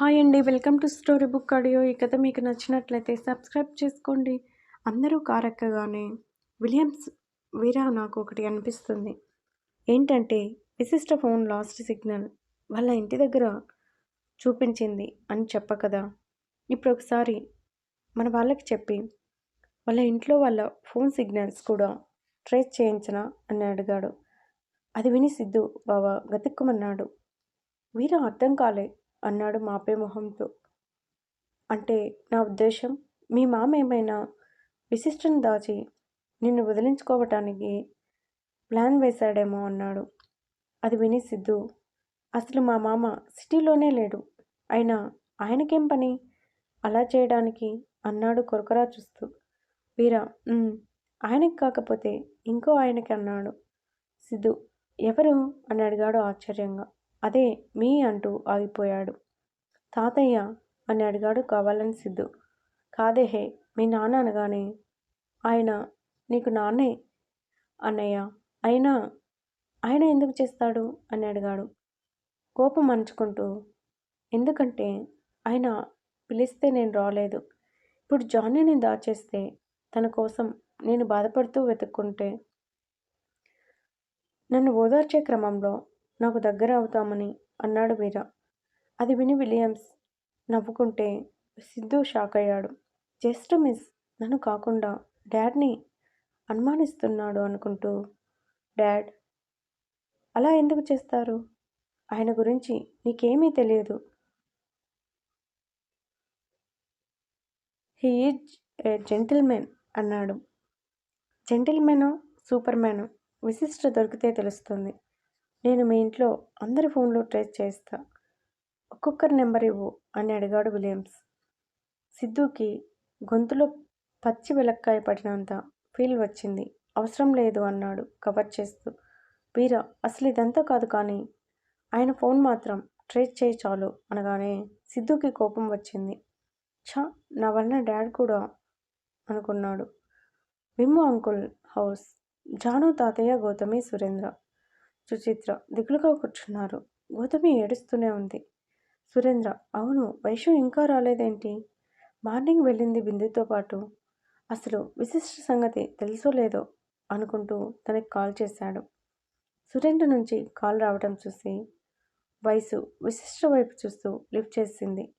Hi అండి welcome to story book audio. ఈ కథ మీకు నచ్చినట్లయితే సబ్స్క్రైబ్ చేసుకోండి. అందరూ కారెక్కగానే విలియమ్స్ వీరా నాకు ఒకటి అనిపిస్తుంది. ఏంటంటే విశిష్ట ఫోన్ లాస్ట్ సిగ్నల్ వాళ్ళ ఇంటి దగ్గర చూపించింది అని చెప్ప కదా. ఇప్పుడు ఒకసారి మన వాళ్ళకి చెప్పి వాళ్ళ ఇంట్లో వాళ్ళ ఫోన్ సిగ్నల్స్ కూడా ట్రేస్ చేయించనా అని అడిగాడు. అది విని సిద్ధు బావా గతుక్కుమన్నాడు. వీరా అర్థం కాలే అన్నాడు మాపే మొహంతో. అంటే నా ఉద్దేశం మీ మామ ఏమైనా విశిష్టను దాచి నిన్ను వదిలించుకోవటానికి ప్లాన్ వేశాడేమో అన్నాడు. అది విని సిద్ధు అసలు మా మామ సిటీలోనే లేడు అయినా ఆయనకేం పని? అలా చేయడానికి అన్నాడు కొరకరా చూస్తూ. వీరా ఆయనకి కాకపోతే ఇంకో ఆయనకి అన్నాడు. సిద్ధు ఎవరు? అని అడిగాడు ఆశ్చర్యంగా. అదే మీ అంటూ ఆగిపోయాడు. తాతయ్య అని అడిగాడు కావాలని సిద్ధు. కాదే హే మీ నాన్న అనగానే. ఆయన నీకు నాన్నే? అన్నయ్య అయినా ఆయన ఎందుకు చేస్తాడు? అని అడిగాడు. కోపం అంచుకుంటూ ఎందుకంటే ఆయన పిలిస్తే నేను రాలేదు. ఇప్పుడు జాన్నీని దాచేస్తే తన కోసం నేను బాధపడుతూ వెతుక్కుంటే నన్ను ఓదార్చే క్రమంలో నాకు దగ్గర అవుతామని అన్నాడు వీర అది విని విలియమ్స్ నవ్వుకుంటే సిద్ధు షాక్ అయ్యాడు. జస్ట్ మిస్ నన్ను కాకుండా డాడ్ని అనుమానిస్తున్నాడు అనుకుంటూ డాడ్ అలా ఎందుకు చేస్తారు? ఆయన గురించి నీకేమీ తెలియదు. హీ ఈజ్ ఏ జెంటిల్మెన్ అన్నాడు. జెంటిల్మెనో సూపర్ మ్యానో విశిష్ట దొరికితే తెలుస్తుంది. నేను మీ ఇంట్లో అందరి ఫోన్లు ట్రేస్ చేస్తా. ఒక్కొక్కరి నెంబర్ ఇవ్వు అని అడిగాడు విలియమ్స్. సిద్ధుకి గొంతులో పచ్చి వెలక్కాయ పడినంత ఫీల్ వచ్చింది. అవసరం లేదు అన్నాడు కవర్ చేస్తూ. వీర అసలు ఇదంతా కాదు కానీ ఆయన ఫోన్ మాత్రం ట్రేస్ చేయి చాలు అనగానే సిద్ధుకి కోపం వచ్చింది. ఛా నా వలన డాడ్ కూడా అనుకున్నాడు. Vim uncle house. జాను తాతయ్య గౌతమి సురేంద్ర. సుచిత్ర దిగులుగా కూర్చున్నారు. గౌతమి ఏడుస్తూనే ఉంది. సురేంద్ర అవును వైషు ఇంకా రాలేదేంటి? మార్నింగ్ వెళ్ళింది బిందుతో పాటు. అసలు విశిష్ట సంగతి తెలుసో లేదో అనుకుంటూ తనకి కాల్ చేశాడు. సురేంద్ర నుంచి కాల్ రావడం చూసి వయసు విశిష్ట వైపు చూస్తూ లిఫ్ట్ చేసింది.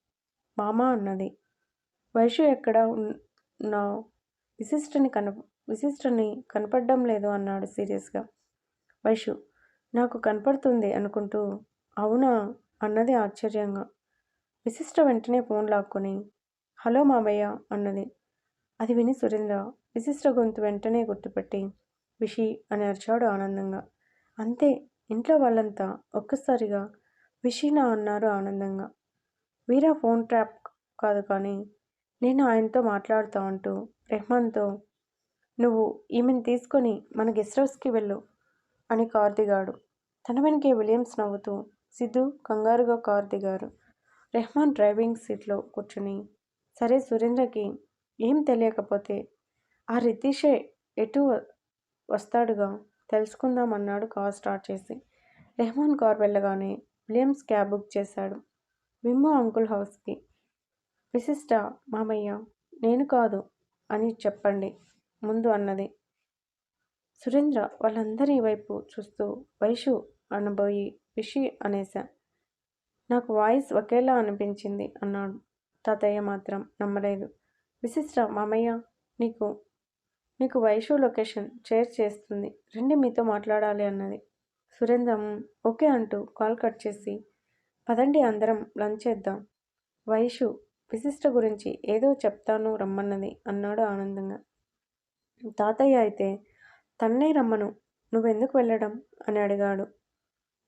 మామ అన్నది. వైషు ఎక్కడ ఉన్నావు? విశిష్టని కన విశిష్టని కనపడడం లేదు అన్నాడు సీరియస్గా. వైషు నాకు కనపడుతుంది అనుకుంటూ అవునా? అన్నది ఆశ్చర్యంగా. విశిష్ట వెంటనే ఫోన్ లాక్కొని హలో మామయ్య అన్నది. అది విని సురేంద్ర విశిష్ట గొంతు వెంటనే గుర్తుపెట్టి విషి అని అరిచాడు ఆనందంగా. అంతే ఇంట్లో వాళ్ళంతా ఒక్కసారిగా విషీనా అన్నారు ఆనందంగా. వీరా ఫోన్ ట్రాప్ కాదు కానీ నేను ఆయనతో మాట్లాడుతా అంటూ రెహమాన్తో నువ్వు ఈమెను తీసుకొని మన గెస్ట్ హౌస్కి వెళ్ళు అని కార్ దిగాడు తన వెనకే విలియమ్స్ నవ్వుతూ సిద్ధు కంగారుగా కార్ దిగారు రెహమాన్ డ్రైవింగ్ సీట్లో కూర్చుని సరే సురేంద్రకి ఏం తెలియకపోతే ఆ రితీషే ఎటు వస్తాడుగా? తెలుసుకుందామన్నాడు కార్ స్టార్ట్ చేసి. రెహమాన్ కార్ వెళ్ళగానే విలియమ్స్ క్యాబ్ బుక్ చేశాడు. విమ్మో అంకుల్ హౌస్కి విశిష్ట మామయ్య నేను కాదు అని చెప్పండి ముందు అన్నది. సురేంద్ర వాళ్ళందరి వైపు చూస్తూ వైషు అనబోయి విషి అనేశా. నాకు వాయిస్ ఒకేలా అనిపించింది అన్నాడు. తాతయ్య మాత్రం నమ్మలేదు. విశిష్ట మామయ్య నీకు మీకు వైషు లొకేషన్ షేర్ చేస్తుంది. రండి మీతో మాట్లాడాలి అన్నది. సురేంద్రం ఓకే అంటూ కాల్ కట్ చేసి పదండి అందరం లంచ్ చేద్దాం. వైషు విశిష్ట గురించి ఏదో చెప్తాను రమ్మన్నది అన్నాడు ఆనందంగా. తాతయ్య అయితే తన్నే రమ్మను నువ్వెందుకు వెళ్ళడం? అని అడిగాడు.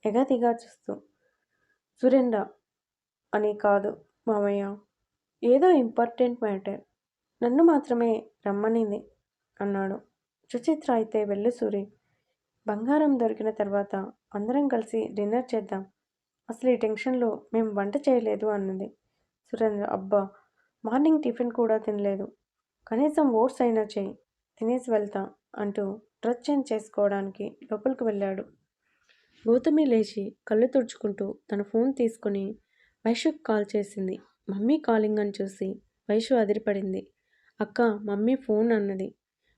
ఎగతిగా చూస్తూ. సురేంద్ర అని కాదు మామయ్య. ఏదో ఇంపార్టెంట్ మ్యాటర్. నన్ను మాత్రమే రమ్మనింది అన్నాడు. సుచిత్ర అయితే వెళ్ళు సూరి. బంగారం దొరికిన తర్వాత అందరం కలిసి డిన్నర్ చేద్దాం. అసలు ఈ టెన్షన్లో మేము వంట చేయలేదు అన్నది. సురేంద్ర అబ్బా! మార్నింగ్ టిఫిన్ కూడా తినలేదు. కనీసం ఓట్స్ అయినా చేయి తినేసి వెళ్తా. అంటూ డ్రెస్ చేంజ్ చేసుకోవడానికి లోపలికి వెళ్ళాడు. గౌతమి లేచి కళ్ళు తుడుచుకుంటూ తన ఫోన్ తీసుకుని వైషుకి కాల్ చేసింది. మమ్మీ కాలింగ్ అని చూసి వైషు అదిరిపడింది. అక్క మమ్మీ ఫోన్ అన్నది.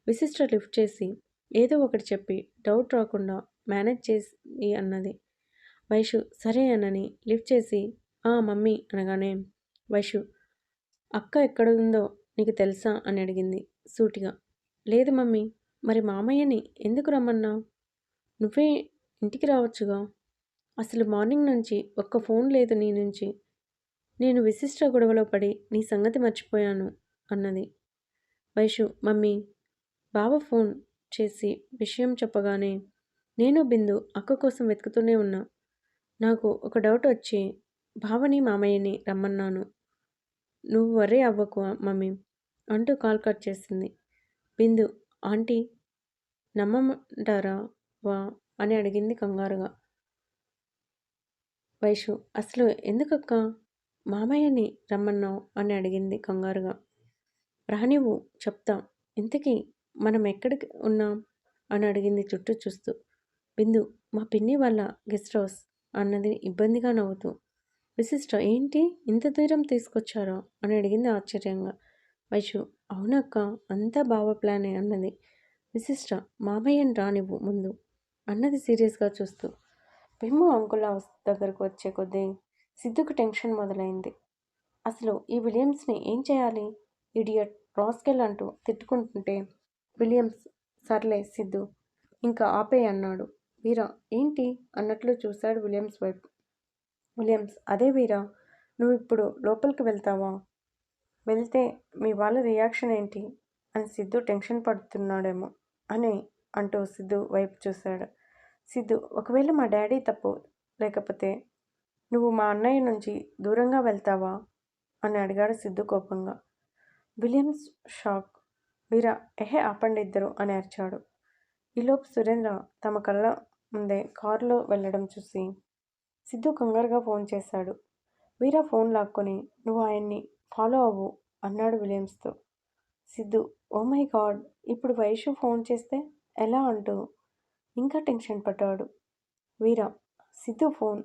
విశిష్ట లిఫ్ట్ చేసి ఏదో ఒకటి చెప్పి డౌట్ రాకుండా మేనేజ్ చేసి అన్నది. వైషు సరే అనని లిఫ్ట్ చేసి ఆ మమ్మీ అనగానే వైషు అక్క ఎక్కడ ఉందో నీకు తెలుసా అని అడిగింది సూటిగా. లేదు మమ్మీ మరి మామయ్యని ఎందుకు రమ్మన్నావు నువ్వే ఇంటికి రావచ్చుగా. అసలు మార్నింగ్ నుంచి ఒక్క ఫోన్ లేదు నీ నుంచి. నేను విశిష్ట గొడవలో పడి నీ సంగతి మర్చిపోయాను అన్నది. వైషు మమ్మీ బావ ఫోన్ చేసి విషయం చెప్పగానే నేను బిందు అక్క కోసం వెతుకుతూనే ఉన్నా. నాకు ఒక డౌట్ వచ్చి బావని మామయ్యని రమ్మన్నాను. నువ్వు వరే అవ్వకు మమ్మీ అంటూ కాల్ కట్ చేసింది. బిందు ఆంటీ నమ్మమంటారా వా? అని అడిగింది కంగారుగా. వైషు అసలు ఎందుకక్క? మామయ్యని రమ్మన్నావు? అని అడిగింది కంగారుగా. రానివ్వు చెప్తా. ఇంతకీ మనం ఎక్కడికి ఉన్నాం? అని అడిగింది చుట్టూ చూస్తూ. బిందు మా పిన్ని వాళ్ళ గెస్ట్ హౌస్ అన్నది ఇబ్బందిగా నవ్వుతూ. విశిష్ట ఏంటి ఇంత దూరం తీసుకొచ్చారో? అని అడిగింది ఆశ్చర్యంగా. వైషు అవునక్క అంతా బావ ప్లానే అన్నది. విశిష్ట మామయ్యని రానివ్వు ముందు అన్నది సీరియస్గా చూస్తూ. పెమ్ము అంకుల్ హౌస్ దగ్గరకు వచ్చే కొద్దీ సిద్ధుకు టెన్షన్ మొదలైంది. అసలు ఈ విలియమ్స్ని ఏం చేయాలి? ఇడియట్ రాస్కెల్ అంటూ తిట్టుకుంటుంటే విలియమ్స్ సర్లే సిద్ధు ఇంకా ఆపే అన్నాడు. వీరా ఏంటి? అన్నట్లు చూశాడు విలియమ్స్ వైపు. విలియమ్స్ అదే వీరా నువ్వు ఇప్పుడు లోపలికి వెళ్తావా? వెళ్తే మీ వాళ్ళ రియాక్షన్ ఏంటి? అని సిద్ధు టెన్షన్ పడుతున్నాడేమో అని అంటూ సిద్ధు వైపు చూశాడు. సిద్ధు ఒకవేళ మా డాడీ తప్పు లేకపోతే నువ్వు మా అన్నయ్య నుంచి దూరంగా వెళ్తావా? అని అడిగాడు సిద్ధు కోపంగా. Williams shock. వీరా ఎహే ఆపండి ఇద్దరు అని అరిచాడు. ఈలోపు సురేంద్ర తమ కళ్ళ ముందే కారులో వెళ్ళడం చూసి సిద్ధు కంగారుగా ఫోన్ చేశాడు. వీరా ఫోన్ లాక్కొని నువ్వు ఆయన్ని ఫాలో అవ్వు అన్నాడు విలియమ్స్తో. సిద్ధు ఓ మై గాడ్ ఇప్పుడు వైషు ఫోన్ చేస్తే ఎలా అంటూ ఇంకా టెన్షన్ పడ్డాడు. Veera Siddhu phone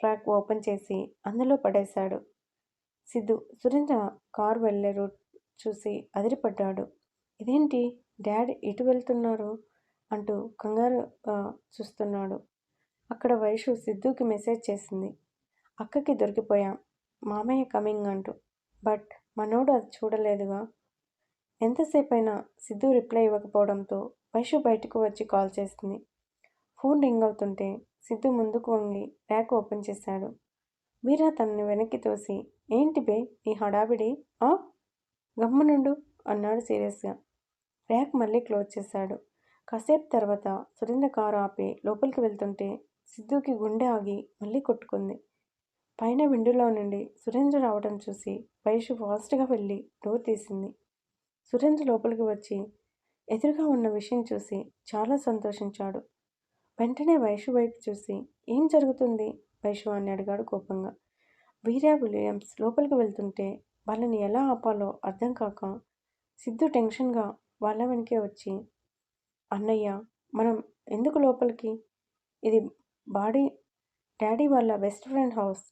track open చేసి అందులో పడేశాడు. సిద్ధు సురేంద్ర కార్ వెళ్ళే రూట్ చూసి అదిరిపడ్డాడు. ఇదేంటి? డాడ్ ఇటు వెళ్తున్నారు? అంటూ కంగారు చూస్తున్నాడు. అక్కడ వైషు సిద్ధుకి మెసేజ్ చేసింది. అక్కకి దొరికిపోయాం. మామయ్య కమింగ్ అంటూ. బట్ మనోడు అది చూడలేదుగా. ఎంతసేపైనా సిద్ధు రిప్లై ఇవ్వకపోవడంతో వైషు బయటకు వచ్చి కాల్ చేసింది. ఫోన్ రింగ్ అవుతుంటే సిద్ధు ముందుకు వంగి ర్యాక్ ఓపెన్ చేశాడు. మీరా తనని వెనక్కి తోసి ఏంటి బే ఈ హడావిడి? ఆ? గమ్మునుండు? అన్నాడు సీరియస్గా. ర్యాక్ మళ్ళీ క్లోజ్ చేశాడు. కాసేపు తర్వాత సురేంద్ర కారు ఆపి లోపలికి వెళ్తుంటే సిద్ధుకి గుండె ఆగి మళ్ళీ కొట్టుకుంది. పైన విండోలో నుండి సురేంద్ర రావడం చూసి వైషు ఫాస్ట్గా వెళ్ళి డోర్ తీసింది. సురేంద్ర లోపలికి వచ్చి ఎదురుగా ఉన్న విషయం చూసి చాలా సంతోషించాడు. వెంటనే వైషు వైపు చూసి ఏం జరుగుతుంది? వైషు అని అడిగాడు కోపంగా. వీర్యా విలియమ్స్ లోపలికి వెళ్తుంటే వాళ్ళని ఎలా ఆపాలో అర్థం కాక సిద్ధు టెన్షన్గా వాళ్ళ వెనకే వచ్చి అన్నయ్య మనం ఎందుకు లోపలికి? ఇది బాడీ డాడీ వాళ్ళ బెస్ట్ ఫ్రెండ్ హౌస్.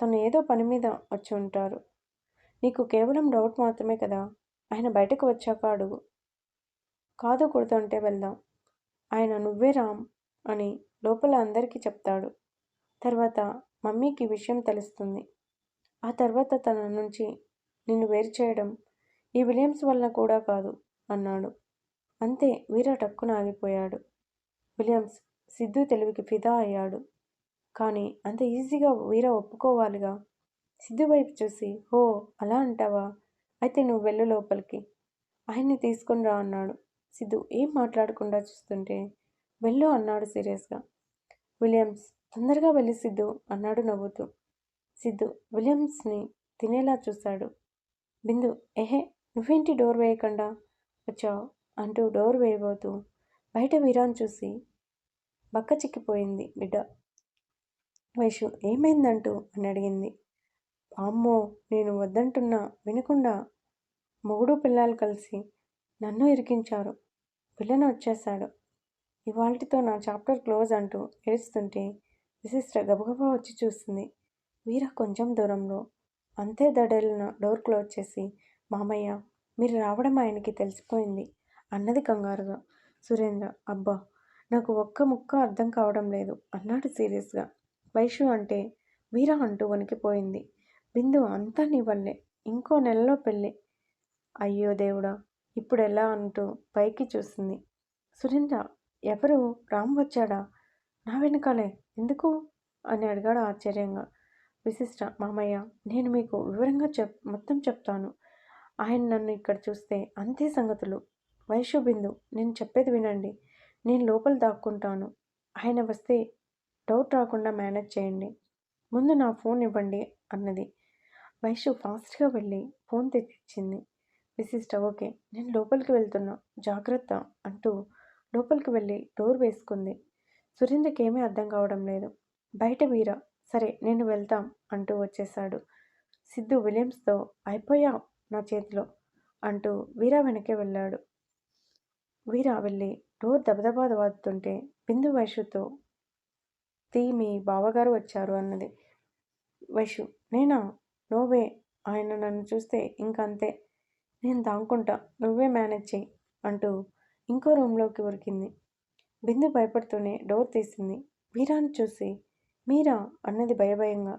తను ఏదో పని మీద వచ్చి ఉంటారు. నీకు కేవలం డౌట్ మాత్రమే కదా? ఆయన బయటకు వచ్చాక అడుగు. కాదు కుడుతుంటే వెళ్దాం. ఆయన నువ్వే రామ్ అని లోపల అందరికీ చెప్తాడు. తర్వాత మమ్మీకి విషయం తెలుస్తుంది. ఆ తర్వాత తన నుంచి నిన్ను వేరు చేయడం ఈ విలియమ్స్ వల్ల కూడా కాదు అన్నాడు. అంతే వీర టక్కున ఆగిపోయాడు. విలియమ్స్ సిద్ధు తెలివికి ఫిదా అయ్యాడు. కానీ అంత ఈజీగా వీర ఒప్పుకోవాలిగా? సిద్ధు వైపు చూసి ఓ అలా అంటావా? అయితే నువ్వు వెళ్ళు లోపలికి. ఆయన్ని తీసుకుని రా అన్నాడు. సిద్ధు ఏం మాట్లాడకుండా చూస్తుంటే వెళ్ళు అన్నాడు సీరియస్గా. విలియమ్స్ తొందరగా వెళ్ళి సిద్ధు అన్నాడు నవ్వుతూ. సిద్ధు విలియమ్స్ని తినేలా చూశాడు. బిందు ఎహే నువ్వేంటి డోర్ వేయకుండా వచ్చావు? అంటూ డోర్ వేయబోతూ బయట వీరాన్ చూసి బక్క చిక్కిపోయింది బిడ్డ. వైషు ఏమైందంటూ అని అడిగింది. అమ్మో నేను వద్దంటున్నా వినకుండా. మొగుడు పిల్లలు కలిసి నన్ను ఇరికించారు. పిల్లను వచ్చేశాడు. ఇవాళతో నా చాప్టర్ క్లోజ్ అంటూ ఏడుస్తుంటే విశిష్ట గబగబా వచ్చి చూస్తుంది వీర కొంచెం దూరంలో అంతే దడలిన డోర్ క్లోజ్ చేసి మామయ్య మీరు రావడం ఆయనకి తెలిసిపోయింది అన్నది కంగారుగా. సురేంద్ర అబ్బా నాకు ఒక్క ముక్క అర్థం కావడం లేదు అన్నాడు సీరియస్గా. వైషు అంటే వీర అంటూ వణికిపోయింది. బిందు అంతా నీ వల్లే. ఇంకో నెలలో పెళ్ళి. అయ్యో దేవుడా! ఇప్పుడు ఎలా అంటూ పైకి చూసింది. సురేంద్ర ఎవరు? రామ్ వచ్చాడా? నా వెనకాలే. ఎందుకు? అని అడిగాడు ఆశ్చర్యంగా. విశిష్ట మామయ్య నేను మీకు వివరంగా చెప్ మొత్తం చెప్తాను. ఆయన నన్ను ఇక్కడ చూస్తే అంతే సంగతులు. వైషు బిందు నేను చెప్పేది వినండి. నేను లోపల దాక్కుంటాను. ఆయన వస్తే డౌట్ రాకుండా మేనేజ్ చేయండి. ముందు నా ఫోన్ ఇవ్వండి అన్నది. వైషు ఫాస్ట్గా వెళ్ళి ఫోన్ తెచ్చిచ్చింది. విశిష్ట ఓకే నేను లోపలికి వెళ్తున్నా జాగ్రత్త అంటూ లోపలికి వెళ్ళి డోర్ వేసుకుంది. సురేంద్రకి ఏమీ అర్థం కావడం లేదు. బయట వీర సరే నేను వెళ్తాం అంటూ వచ్చేశాడు. సిద్ధు విలియమ్స్తో అయిపోయా నా చేతిలో అంటూ వీరా వెనకే వెళ్ళాడు. వీరా వెళ్ళి డోర్ దబదబా వాదుతుంటే బిందు వైషుతో తీ మీ బావగారు వచ్చారు అన్నది. వైషు నేనా? నోవే ఆయన నన్ను చూస్తే ఇంకంతే. నేను దాంకుంటా. నువ్వే మేనేజ్ చెయ్యి అంటూ ఇంకో రూమ్లోకి ఉరికింది. బిందు భయపడుతూనే డోర్ తీసింది. వీరాని చూసి మీరా? అన్నది భయభయంగా.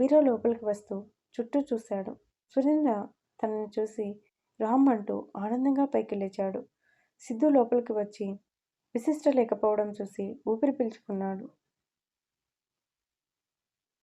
వీరా లోపలికి వస్తూ చుట్టూ చూశాడు. సురేంద్ర తనని చూసి రామ్ అంటూ ఆనందంగా పైకి లేచాడు. సిద్ధు లోపలికి వచ్చి విశిష్ట లేకపోవడం చూసి ఊపిరి పీల్చుకున్నాడు.